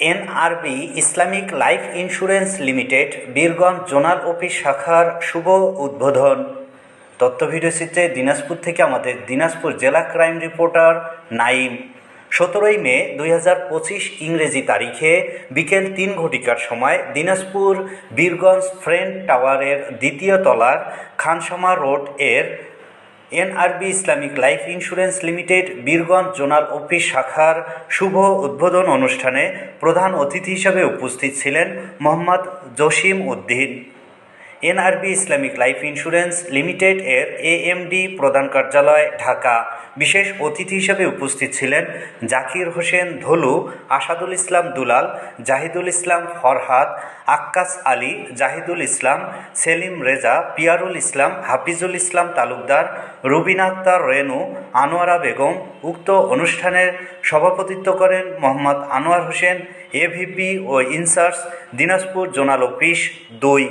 NRB Islamic life insurance limited, Birganj zonal office শাখার শুভ উদ্বোধন। তথ্য ভিডিওচিত্রে দিনাজপুর থেকে আমাদের দিনাজপুর জেলা ক্রাইম রিপোর্টার নাইম সতেরোই মে দুই হাজার পঁচিশ ইংরেজি তারিখে বিকেল তিন ঘটিকার সময় দিনাজপুর বীরগঞ্জ ফ্রেন্ড টাওয়ারের দ্বিতীয় তলার খানসামা রোডের NRB Islamic life insurance limited, Birganj zonal office শাখার শুভ উদ্বোধন অনুষ্ঠানে প্রধান অতিথি হিসাবে উপস্থিত ছিলেন Mohammad Jasim Uddin. NRB Islamic life insurance limited এর এএমডি প্রধান কার্যালয়, ঢাকা। বিশেষ অতিথি হিসেবে উপস্থিত ছিলেন জাকির হোসেন ধলু, আসাদুল ইসলাম দুলাল, জাহিদুল ইসলাম ফরহাদ, আক্কাস আলী, জাহিদুল ইসলাম, সেলিম রেজা, পিয়ারুল ইসলাম, হাফিজুল ইসলাম তালুকদার, রুবিনা আক্তার রেনু, আনোয়ারা বেগম, উক্ত অনুষ্ঠানের সভাপতিত্ব করেন মোহাম্মদ আনোয়ার হোসেন, এভিপি ও ইনচার্জ দিনাজপুর জোনাল অফিস দুই।